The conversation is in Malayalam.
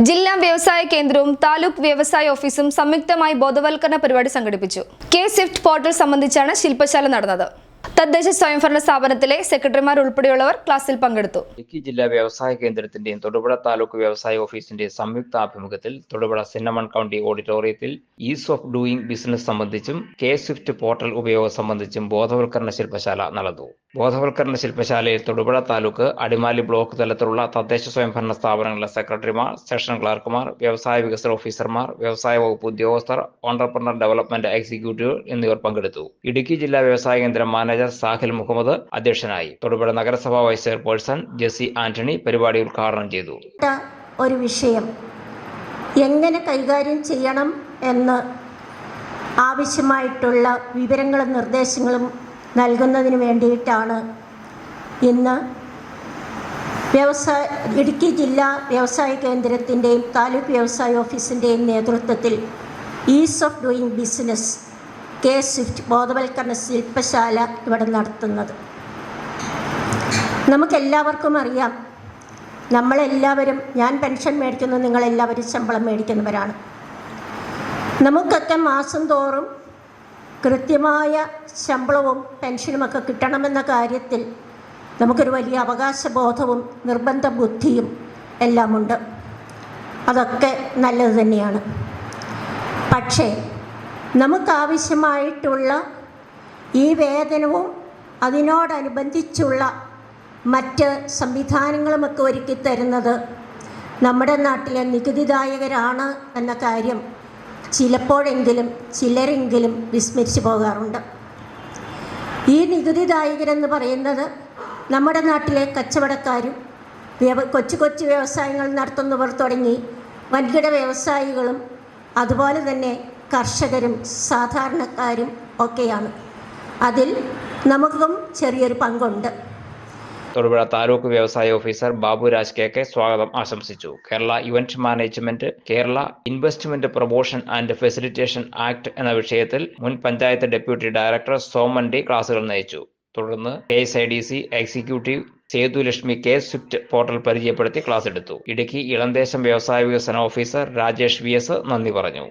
ജില്ലാ വ്യവസായ കേന്ദ്രവും താലൂക്ക് വ്യവസായ ഓഫീസും സംയുക്തമായി ബോധവൽക്കരണ പരിപാടി സംഘടിപ്പിച്ചു. കെ സ്വിഫ്റ്റ് പോർട്ടൽ സംബന്ധിച്ചാണ് ശില്പശാല നടന്നത്. തദ്ദേശ സ്വയംഭരണ സ്ഥാപനത്തിലെ സെക്രട്ടറിമാർ ഉൾപ്പെടെയുള്ളവർ ക്ലാസ്സിൽ പങ്കെടുത്തു. ഇടുക്കി ജില്ലാ വ്യവസായ കേന്ദ്രത്തിന്റെയും തൊടുപുഴ താലൂക്ക് വ്യവസായ ഓഫീസിന്റെയും സംയുക്ത ആഭിമുഖ്യത്തിൽ തൊടുപുഴ സിന്നമൺ കൗണ്ടി ഓഡിറ്റോറിയത്തിൽ ഈസ് ഓഫ് ഡൂയിങ് ബിസിനസ് സംബന്ധിച്ചും കെ സ്വിഫ്റ്റ് പോർട്ടൽ ഉപയോഗം സംബന്ധിച്ചും ബോധവൽക്കരണ ശില്പശാല നടന്നു. ബോധവൽക്കരണ ശില്പശാലയിൽ തൊടുപുഴ താലൂക്ക് അടിമാലി ബ്ലോക്ക് തലത്തിലുള്ള തദ്ദേശ സ്വയംഭരണ സ്ഥാപനങ്ങളിലെ സെക്രട്ടറിമാർ സെഷൻ ക്ലാർക്കുമാർ വ്യവസായ വികസന ഓഫീസർമാർ വ്യവസായ വകുപ്പ് ഉദ്യോഗസ്ഥർ ഓണ്ടർപ്രണർ ഡെവലപ്മെന്റ് എക്സിക്യൂട്ടീവ് എന്നിവർ പങ്കെടുത്തു. ഇടുക്കി ജില്ലാ വ്യവസായ കേന്ദ്രം മാനേജർ സാഹിൽ മുഹമ്മദ് അധ്യക്ഷനായി. തൊടുപുഴ നഗരസഭാ വൈസ് ചെയർപേഴ്സൺ ജെസി ആന്റണി പരിപാടി ഉദ്ഘാടനം ചെയ്തു. ഒരു വിഷയം. എങ്ങനെ കൈകാര്യം ചെയ്യണം എന്ന് ആവശ്യമായിട്ടുള്ള വിവരങ്ങളും നിർദ്ദേശങ്ങളും നൽകുന്നതിന് വേണ്ടിയിട്ടാണ് ഇന്ന് വ്യവസായ ഇടുക്കി ജില്ലാ വ്യവസായ കേന്ദ്രത്തിന്റെയും താലൂക്ക് വ്യവസായ ഓഫീസിന്റെയും നേതൃത്വത്തിൽ ease of doing business K swift ബോധവൽക്കരണ ശില്പശാല ഇവിടെ നടത്തുന്നത്. നമുക്കെല്ലാവർക്കും അറിയാം നമ്മളെല്ലാവരും ഞാൻ പെൻഷൻ മേടിക്കുന്നു നിങ്ങളെല്ലാവരും ശമ്പളം മേടിക്കുന്നവരാണ്. നമുക്കൊക്കെ മാസം തോറും കൃത്യമായ ശമ്പളവും പെൻഷനുമൊക്കെ കിട്ടണമെന്ന കാര്യത്തിൽ നമുക്കൊരു വലിയ അവകാശബോധവും നിർബന്ധ ബുദ്ധിയും എല്ലാമുണ്ട്. അതൊക്കെ നല്ലത് തന്നെയാണ്. പക്ഷേ നമുക്കാവശ്യമായിട്ടുള്ള ഈ വേതനവും അതിനോടനുബന്ധിച്ചുള്ള മറ്റ് സംവിധാനങ്ങളുമൊക്കെ ഒരുക്കി തരുന്നത് നമ്മുടെ നാട്ടിലെ നികുതിദായകരാണ് എന്ന കാര്യം ചിലപ്പോഴെങ്കിലും ചിലരെങ്കിലും വിസ്മരിച്ചു പോകാറുണ്ട്. ഈ നികുതിദായകരെന്ന് പറയുന്നത് നമ്മുടെ നാട്ടിലെ കച്ചവടക്കാരും വ്യവ കൊച്ചു കൊച്ചു വ്യവസായങ്ങൾ നടത്തുന്നവർ തുടങ്ങി വൻകിട വ്യവസായികളും അതുപോലെ തന്നെ കർഷകരും സാധാരണക്കാരും ഒക്കെയാണ്. അതിൽ നമുക്കും ചെറിയൊരു പങ്കുണ്ട്. തൊടുപുഴ താലൂക്ക് വ്യവസായ ഓഫീസർ ബാബുരാജ് കെ കെ സ്വാഗതം ആശംസിച്ചു. Kerala event management Kerala investment promotion and facilitation act എന്ന വിഷയത്തിൽ മുൻ പഞ്ചായത്ത് ഡെപ്യൂട്ടി ഡയറക്ടർ സോമൻഡി ക്ലാസുകൾ നയിച്ചു. തുടർന്ന് K S I D C executive Sethulakshmi K swift portal പരിചയപ്പെടുത്തി ക്ലാസ് എടുത്തു. ഇടുക്കി ഇളന്തേശം വ്യവസായ വികസന ഓഫീസർ രാജേഷ് വി എസ് നന്ദി പറഞ്ഞു.